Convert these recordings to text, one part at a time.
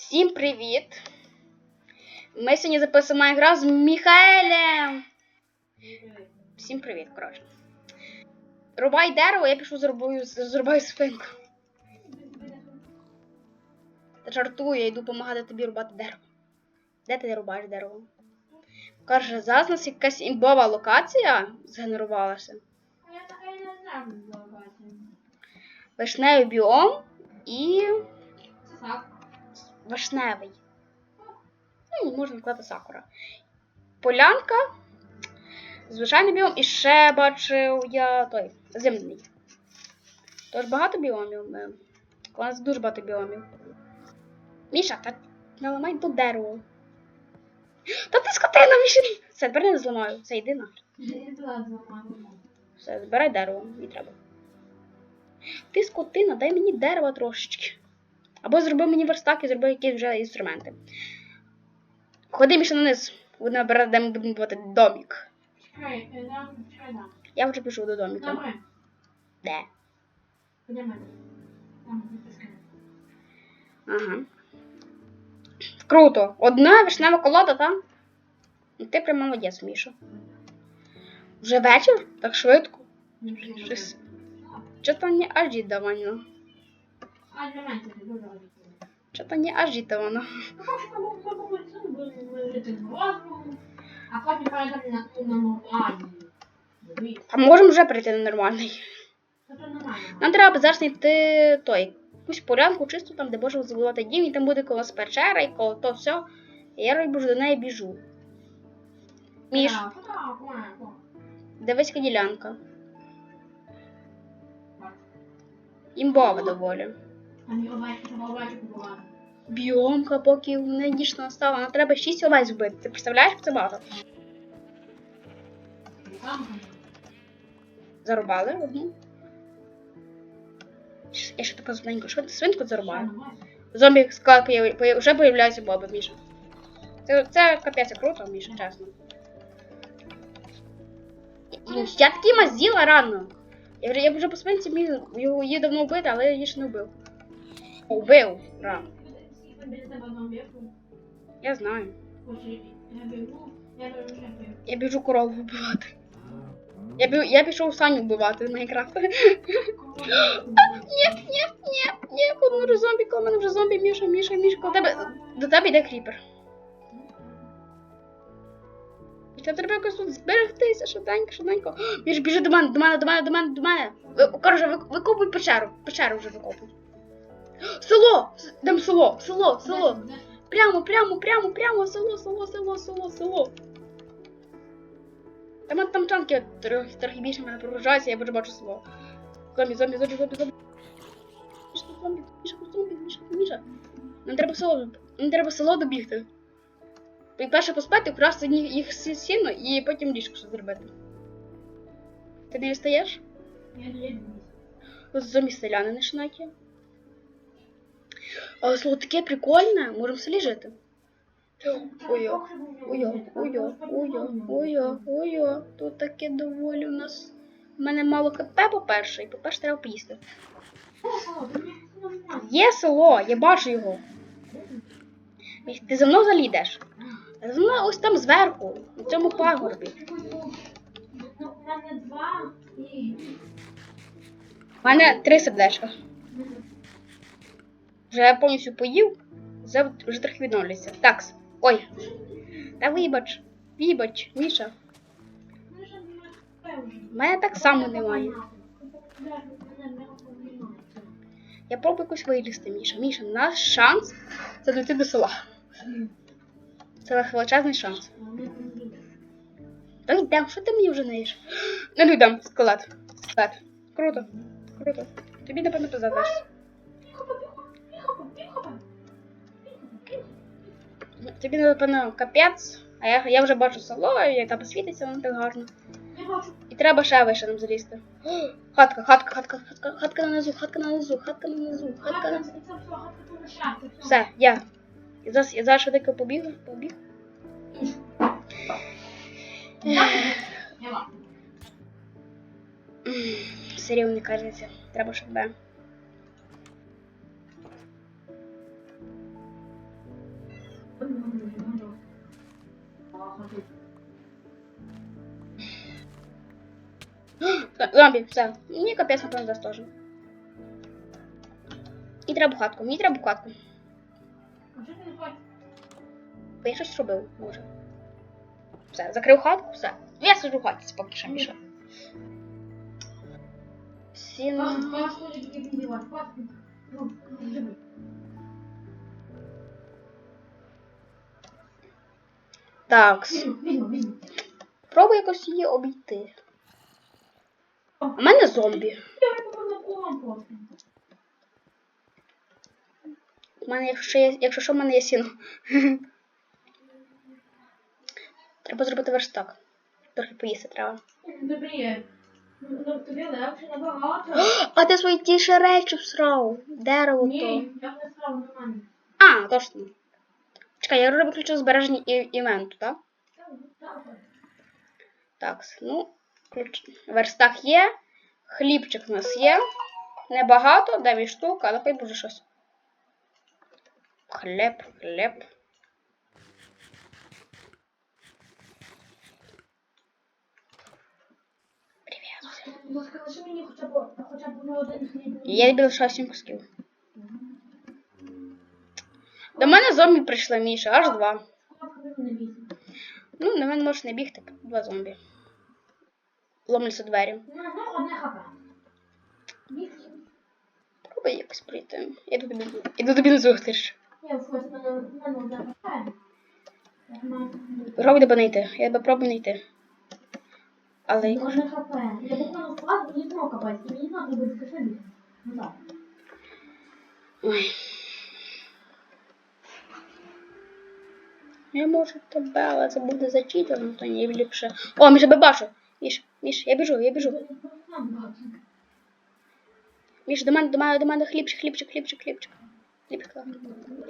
Всім привіт! Ми сьогодні записуємо гра з Міхаелем. Всім привіт, коротше. Рубай дерево, я пішов зрубаю, зрубаю спинку. Та жартую, я йду допомагати тобі рубати дерево. Де ти рубаєш дерево? Каже, зараз у нас якась імбова локація згенерувалася. Я таке не знаю. Вишневий біом і так. Вишневий. Ну, можна наклати сакура. Полянка, звичайний біом, і ще бачив я той зимний. Тож багато біомів. е, У нас дуже багато біомів. Міша, та не ламай тут дерево. Та ти скотина, Міша! Все, тепер не зламаю. Все, йди зламаю. Все, збирай дерево, мені треба. Ти скотина, дай мені дерева трошечки. Або зроби мені верстак і зроби якісь вже інструменти. Ходи Міша на низ. Будемо брати, де ми будемо будувати домік. Я вже пішов до доміка. Де? Ага. Круто. Одна вишнева колода, там. Ну, Ти прям молодець, Міша. Вже вечір? Так швидко. Щось. Чого не ажітовано. А, дуже не розуму, а можемо вже перейти на нормальний. Нам треба зараз знайти той. Якусь полянку чисту, там, де можемо забудувати дім, і там буде коло печера, і коло то все. Я робі до неї біжу. Міш, дивись ділянка. Імбова доволі. Біомка, поки не дійсно настала, нам треба 6 овець вбити. Ти представляєш, це багато? Зарубали одну. Я ще що ти свинку зарубаю? Зомбі появ... вже появляються боби, Міша. Це, це капець круто, Міша, чесно. Я такий мазіла рано. Я вже, я вже по свинці міг його її давно вбити, але я її ще не вбив. Рано. Біля. Я знаю. Я біжу корову вбивати. Я, бі... я пішов Саню вбивати в Майнкрафт. Ні, ні, ні, ні, коли мене вже зомбі, коли мене вже зомбі, Міша, Міша, Міша, коли тебе, до тебе йде кріпер. Це треба якось тут зберегтися, швиденько, швиденько. Міш, біжи до мене, до мене, до мене, до мене, до мене. Коротше, викопуй печеру, печеру вже викопуй. Село! В село, село, село. Прямо, прямо, прямо, прямо, село, село, село, село, село. Там там танки трохи, трохи більше мене прогружаються, я вже бачу село. Зомбі, зомбі, зомбі, зомбі, зомбі. Міша, зомбі, Міша, зомбі, Міша, Міша. Нам треба село, нам треба село добігти. І перше поспати, вкрасти їх, сіно і потім ліжко щось зробити. Ти не встаєш? Я не зомбі селяни починають. А слово таке прикольне, можемо в селі жити. Ой-о, ой-о, ой-о, ой-о, ой-о, ой-о. Тут таке доволі у нас. У мене мало хп, по-перше, і по-перше, треба поїсти. Є село, я бачу його. Ти за мною взагалі йдеш? За мною ось там зверху, на цьому пагорбі. Ну. У мене три сердечка. Вже я повністю поїв, вже, трохи відновлюється. Такс. Ой. Та вибач, вибач, Міша. Ну. У мене так само немає. Я пробую якось вилізти, Міша. Міша, наш шанс це дойти до села. Це наш величезний шанс. Та йдемо, що ти мені вже? Не ну йдемо, скелет. Скелет. Круто. Круто. Тобі напевно позадаш. Тобі напевно капець, а я, я вже бачу село, і там світиться воно так гарно. І треба ще вище нам залізти. Хатка, хатка, хатка, хатка, хатка на низу, хатка на низу, хатка на низу, хатка на Все, я. Я зараз, я зараз швидко побігу, побіг. Все рівно не кажеться. Треба, щоб Зомбі, все. Мені капець напевно дасть теж. І треба хатку, мені треба хатку. А що ти не хочеш? Бо я щось робив, може. Все, закрив хатку, все. Я сиджу в хаті поки що Міша. Сіно. Так, пробуй якось її обійти. В мене зомбі. У мене, якщо є, якщо що, в мене є сіно. Треба зробити верстак. Трохи поїсти треба. Добрі. Ну, тобі легше набагато. А ти свої ті ще речі всрав. Дерево то. Ні, я не став нормально. А, точно. Чекай, я вже виключив збереження і- івенту, так? Так, ну, ключ... верстак є, хлібчик у нас є. Небагато, 9 штук, але хай буде щось. Хліб, хліб. Привіт. Лише мені хоча б, на один хліб. Я лишаю 7 кусків. До мене зомбі прийшли, Міша, аж два. Ну, на мене можеш не бігти, два зомбі. Ломляться двері. Пробуй якось прийти. Я іду. Я в шоці, мене, мене одне. Я маю... Пробуй тебе знайти. Я тебе пробую знайти. Але якось- Одне хп. Я буквально впав, мені знову капець. І мені треба скажи бігти. Ну так. Ой. Я можу тебе, але це буде зачитано, то не ліпше. О, Міша, тебе бачу. Міш, Міш, я біжу, я біжу. Міш, до мене, до мене, до мене хлібчик, хлібчик, хлібчик, хлібчик. Хлібчик, так.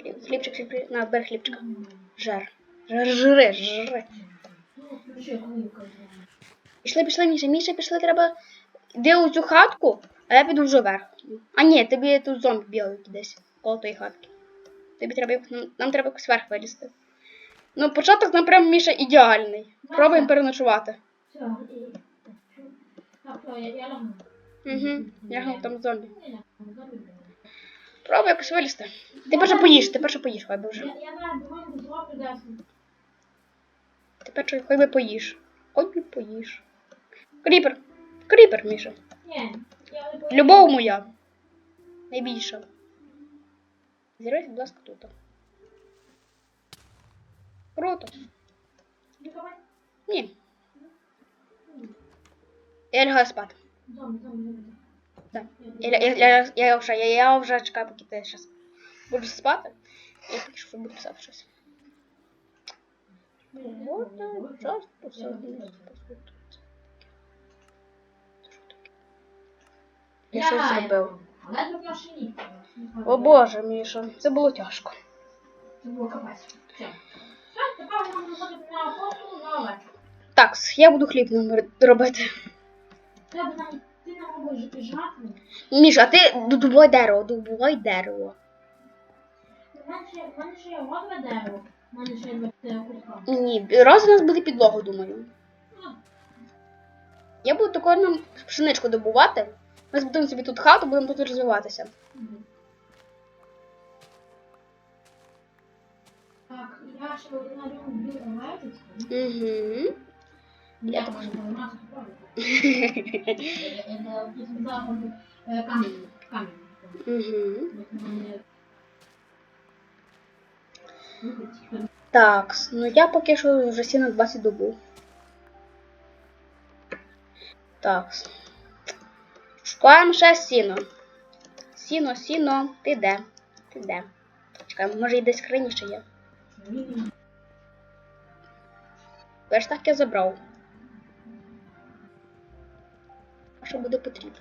Хліб- хлібчик, хлібчик. На, бери хлібчика. Жар. Жар, жри, жри. Пішли, пішли, Міша, Міша, пішли, треба. Іди у цю хатку, а я піду вже вверх. А ні, тобі тут зомбі бігають десь коло тої хатки. Тобі треба як- нам, нам треба якось вверх вилізти. Ну, початок нам прям Міша ідеальний. Пробуємо переночувати. Угу. Я там зомбі. Я. Пробуй якось вилізти. Ти перше поїж, ти перше поїж, хай би вже. Ти перше хай би поїж. Хоч би поїж. Кріпер. Кріпер, Міша. Любов моя. Найбільша. Зірвайся, будь ласка, тут. Круто. Давай. Ні. Зомбі, зомбі. Да. Я, я, я, я, вже, я, я вже чекаю, поки ти зараз будеш спати. Я поки що буду писати щось. Вот час посадити. Я щось зробив. О боже, Міша, це було тяжко. Це було капець. Тепер. Так, я буду хліб робити. Треба нам, ти нам робиш жатву. Міш, а ти добувай дерево, добувай дерево. Ні, раз у нас буде підлога, думаю. Я буду таку нам пшеничку добувати. Ми збудуємо собі тут хату, будемо тут розвиватися. мгм. Білу. Угу. Я Я також. також. Камінь. Камінь. Угу. Так, ну я поки що вже сіно 20 добув. Так. Шукаємо ще сіно. Сіно, сіно, ти де? Ти де? Чекай, може і десь скрині ще є. Верстак я забрав. А що буде потрібно?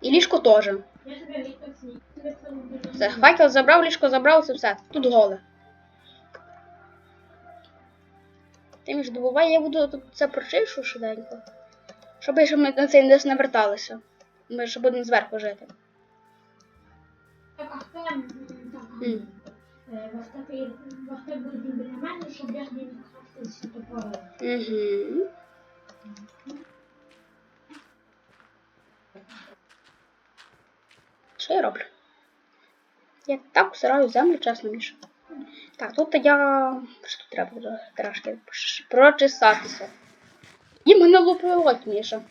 І ліжко теж. Все, факел забрав, ліжко забрав, це все. Тут голе. Ти між добувай, я буду тут це прочишу швиденько. Щоб ще ми на цей десь не верталися. Ми ще будемо зверху жити. Так, а хто? Е, Востати, востати біля мене, щоб я не крафтився топори. Угу. Що я роблю? Я так всираю землю, чесно, Міша. Так, тут я. Що треба вже трошки прочесатися. І мене лупилось, Міша.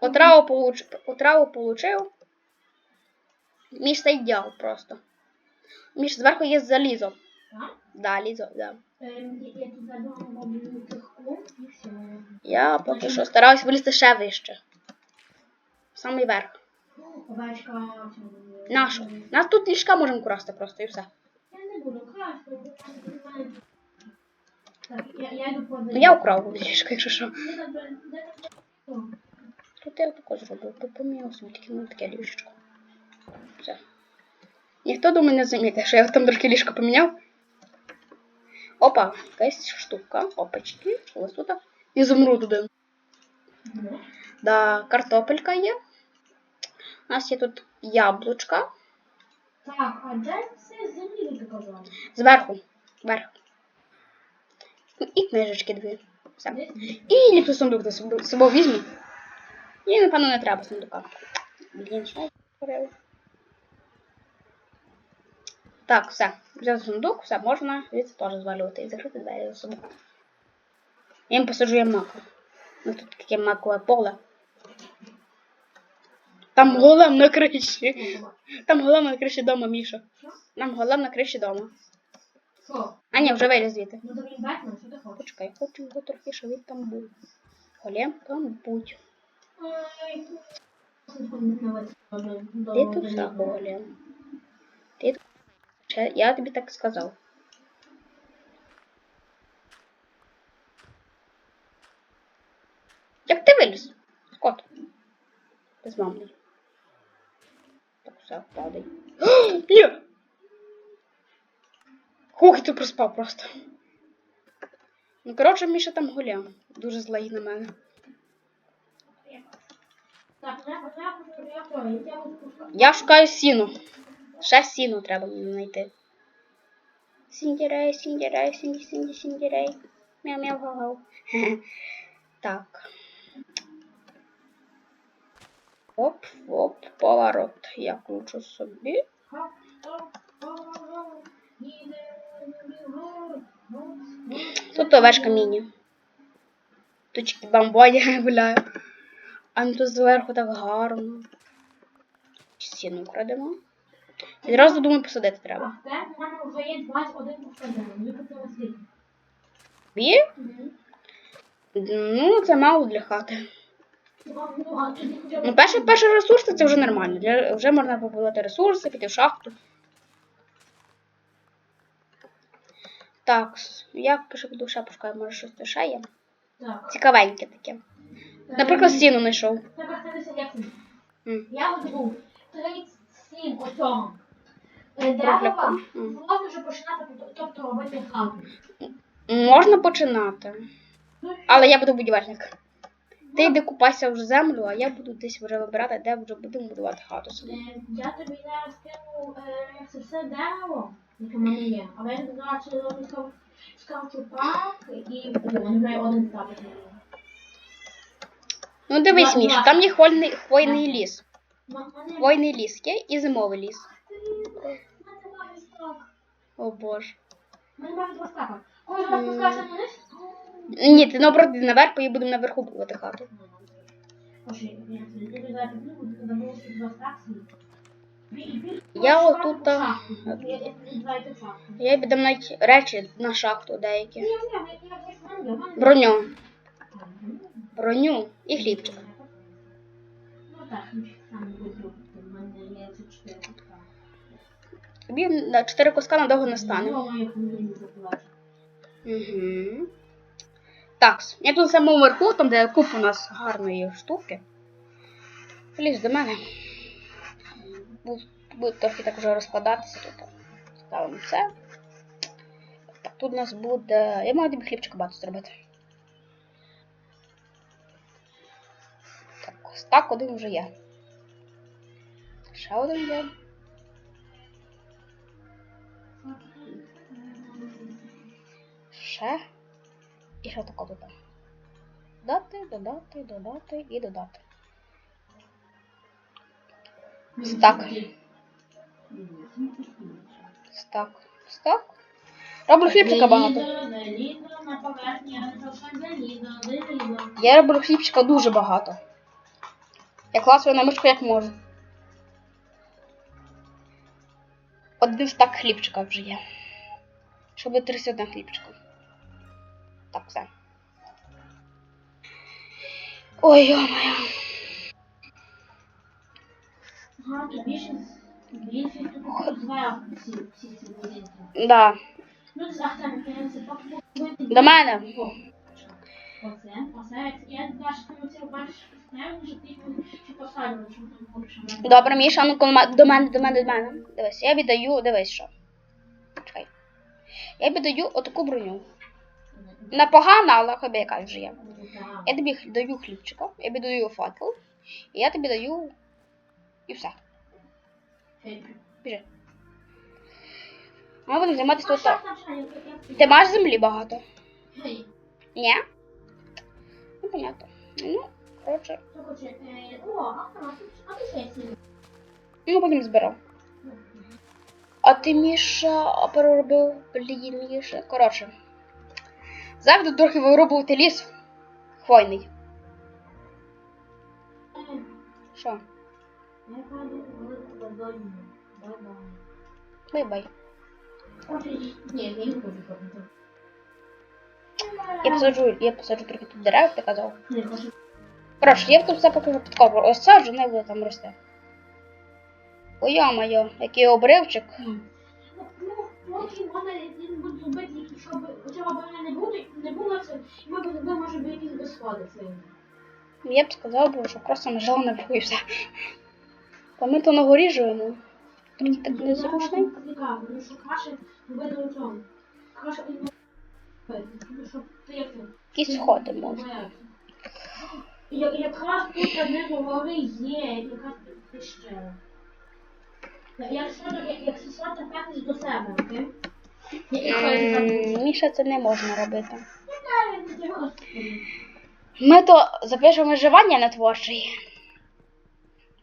Отраву, получ... Отраву получив. Міш це ідеал просто. Міш, зверху є залізо. Так? Да, лізо, да. Е, Я тут задумала роблю клуб і все. Я поки що стараюсь вилізти ще вище. В самий верх. Е, Нашу. Нас тут ліжка можемо красти просто і все. Я не буду красти. Так, я, я йду по Ну я украв ліжка, якщо що. О, Тут я також зробив. Поміняв собі таке, ну, таке ліжечко. Все. Ніхто думає не замітить, що я там трошки ліжко поміняв. Опа, якась штука. Опачки. Що у вас тут? Ізумруд один. ну. Да, картопелька є. У нас є тут яблучка. Так, а де це землі ви показали? Зверху. Вверх. І книжечки дві. Все. Десь? І ліпшу сундук за собою, з собою візьму. І, напевно, не треба сундука. Блін, що я говорила? Так, все. Взяв сундук, все, можна звідси теж звалювати і закрити двері за собою. Я їм посаджу маку. Ну тут таке макове поле. Там голем на криші. Там голем на криші дома, Міша. Що? Нам голем на криші дома. А ні, вже виліз звідти. Ну він Бетмен, що ти хочеш? Почекай, хочу його трохи, щоб він там був. Голем там будь. Ти тут загулем. Ти тут. Я тобі так сказав. Як ти виліз? Скот. Безмамний. Так все, падай. Ні! Хух, ти проспав просто. Ну, коротше, Міша там гуляв. Дуже злий на мене. Я шукаю сіну. Ще сіну треба мені знайти. Сіндірей, сіндірей, сінді, сінді, сіндірей. Мяу, мяу, гау, гау. Так. Оп, оп, поворот. Я включу собі. Тут овечка міні. Тут бамбоня гуляю. А ну тут зверху так гарно. Сіну крадемо. Відразу думаю посадити треба. Це в мене вже є 21 посадений. Мені потрібно скільки? Бі? Ну, це мало для хати. Ну, ну, а тоді хоча б- Ну, перший, перший ресурс це вже нормально. Для, вже можна побудувати ресурси, піти в шахту. Так, я пишу піду ще пошукаю, може щось ще є. Так. Цікавеньке таке. Наприклад, Е, знайшов. Статися як це. Я от був 37 оцього. Е, Кругляка. Дерева можна вже починати, тобто робити хату. Можна починати. Але я буду будівельник. Ти йди купайся в землю, а я буду десь вже вибирати, де вже будемо будувати хату собі. Е, Я тобі зараз скину е, це все дерево, яке в мене є. Але я тобі зараз роблю скав- скавчу пак і не один мені. Ну дивись, Два- Міш, два. там є хвойний, хвойний ліс. Хвойний ліс є і зимовий ліс. О боже. Ні, ти наоборот наверх, і будемо наверху будувати хату. Я отут, а. Я я тобі два йти в шахту. Я піду навіть речі на шахту деякі. Броню. Броню і хлібчик. Ну так, Тобі на 4 куска надовго не стане. Угу. Так, я тут в самому верху, там де куп у нас гарної штуки. Лізь до мене. Бу- Буде трохи так вже розкладатися тут. Ставимо це. Так, тут у нас буде. Я маю тобі хлібчика багато зробити. Так, стак один вже є. Ще один є. ще. І що таке тут? Додати, додати, додати і додати. Стак. Стак. Стак. Роблю хлібчика багато. Я роблю хлібчика дуже багато. Я класую на мишку як можу. Один стак хлібчика вже є. Щоб 31 хлібчика. Так, все. Ой, йо-моє. Ага, то більше, більше тут зверху всі, ці. Да. Ну, там, це так. До мене. Оце, оце, я що ти чи. Добре, Міша, ну до мене, до мене, до мене. Дивись, я віддаю, дивись що. Чекай. Я віддаю отаку броню. Не погана, але хобі яка вже є. Я тобі даю хлібчика, я тобі даю факел, і я тобі даю. І все. Біжи. Ми будемо займатися тут. Ти маєш землі багато? Ні? Понятно. Ну, коротше. Ну, потім збирав. А ти, Міша, переробив, блін, Міша. Коротше. Завжди трохи вирубувати ліс. Хвойний. Що? Бай-бай. Ні, я не буду ходити. Я посаджу, я посаджу трохи тут дерев, ти казав. Не. Коротше, я тут все поки випадково. Ось саджу, не буде там рости. Ой, моє, який обривчик. Ну, поки вони він буде зробити, які щоб цього бабоня не буде, не було це, і ми будемо, може би якісь це. Я б сказав, що просто нажала на і все. Бо ми то на горі живемо. Трохи так незручно. Цікаво, тому що краще робити у цьому. Краще і ти сходи можна. Якраз тут знизу гори є. Якщо як- якщо стати п'ятись до себе, окей? Я- я- я М, забуду. Міша, це не можна робити. Ми то запишемо виживання на творчий.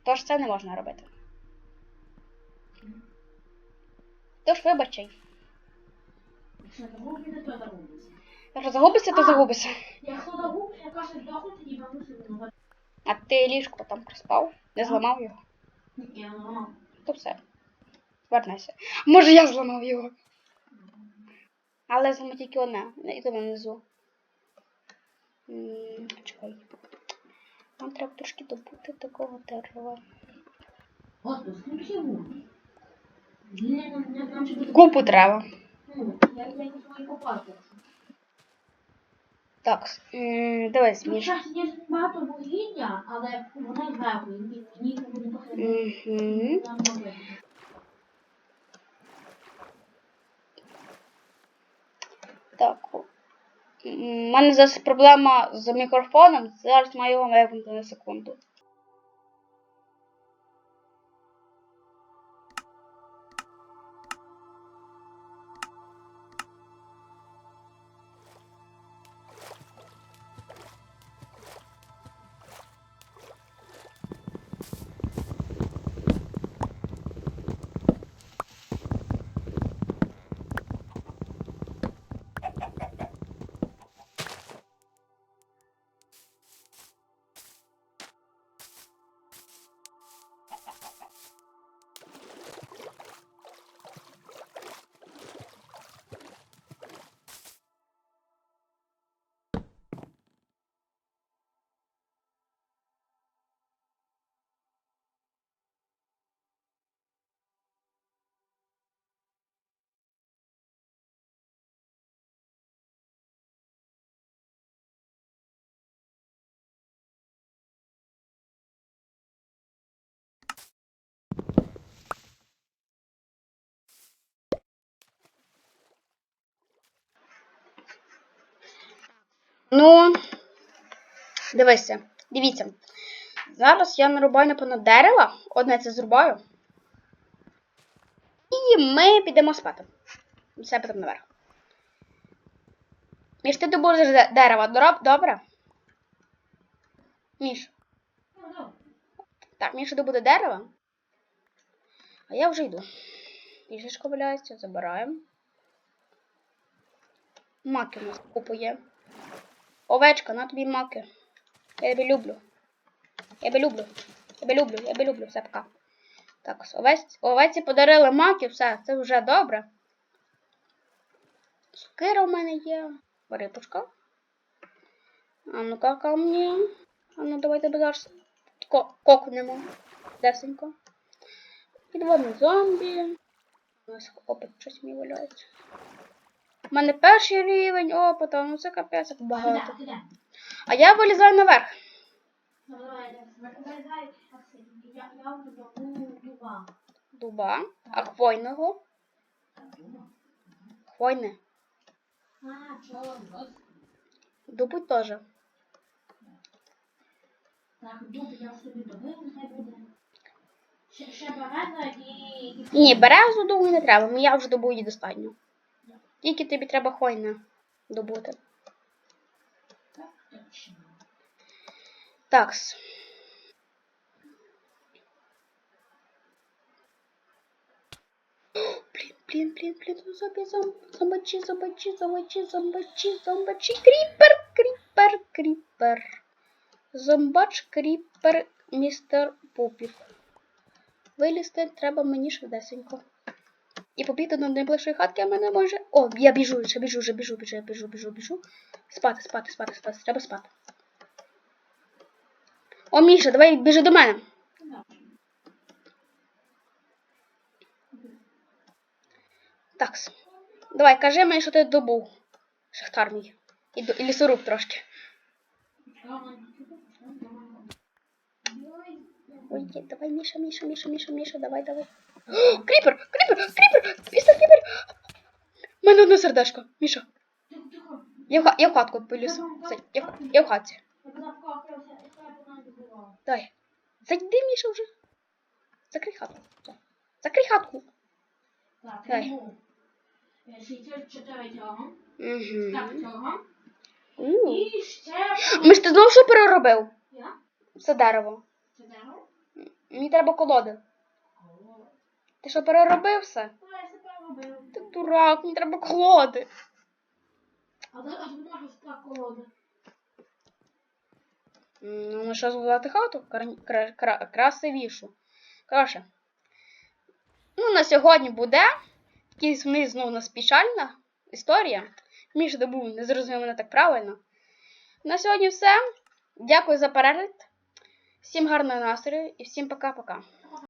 Тож це не можна робити. Тож вибачай. Якщо то загубиться. Якщо. Загубиш, я кажу, здохну, тоді бабусю винувати. А ти ліжко там приспав, не зламав його. Ні, я не ламав. То все. Вернися. Може я зламав його. Але зламав тільки одне, і то внизу. Чекай. Нам треба трошки добути такого дерева. Купу треба. Ну, я, не. Так, м, дивись, Тут зараз є багато вугілля, але воно зверху, і ні- не. Угу. Нам. Так. У мене зараз проблема з мікрофоном. Зараз маю його вимкнути на секунду. Ну, дивися, дивіться. Зараз я нарубаю, напевно, дерева. Одне це зрубаю. І ми підемо спати. Все потім наверх. Міш, ти добудеш де- дерева, дороб- добре? Міш. Так, Міша добуде дерева. А я вже йду. Пішечка валяється, забираємо. Маки у нас купує. Овечка, на тобі маки. Я тебе люблю. Я тебе люблю. Я тебе люблю, я тебе люблю. Все, пока. Так, овець, овеці подарили маки, все, це вже добре. Сокира у мене є. Рибочка. А ну-ка, ка мені. А ну давайте зараз ко- кокнемо. Десенько. Підводний зомбі. У нас опит щось мені валяється. У мене перший рівень опита, ну це капець як багато. А я вилізаю наверх. Дуба. А хвойного. Хвойне. Дубу теж. Дуб я собі добив, нехай буде. Ще, береза і... Ні, березу думаю не треба, я вже добу її достатньо. Тільки тобі треба хвойне добути. Такс. Блін, блін, блін, блін, зомбі, зом, зомбачі, зомбачі, зомбачі, зомбачі, зомбачі, кріпер, кріпер, кріпер. Зомбач, кріпер, містер Пупів. Вилізти треба мені швидесенько. І побігти до найближчої хатки, а мене може. О, я біжу, ще біжу, вже біжу, біжу, біжу, біжу, біжу. Спати, спати, спати, спати, треба спати. О, Міша, давай біжи до мене. Так. Давай, кажи мені, що ти добув. Шахтар мій. І, і лісоруб трошки. Ой, давай, Міша, Міша, Міша, Міша, Міша, давай, давай. О, кріпер! Кріпер! Кріпер! Містер кріпер! У мене одне сердечко. Міша, я в, ха- я в хатку поліз. Я, в- я в хатці. Давай. Зайди, Міша, вже. Закрий хатку. Закрий хатку. Так, Давай. 64 цього. Угу. Ще... Міш, ти знову що переробив? Я? Це дерево. Це дерево? Мені треба колоди. Ти що переробив все? Ти дурак, мені треба колоди. А можу так колоди. Ну, що звати хату? Кра- кра- кра- красивішу. Коротше. Ну, на сьогодні буде. Якийсь вниз знову у нас печальна історія. Між добув не зрозумів мене так правильно. На сьогодні все. Дякую за перегляд. Всім гарного настрою і всім пока-пока.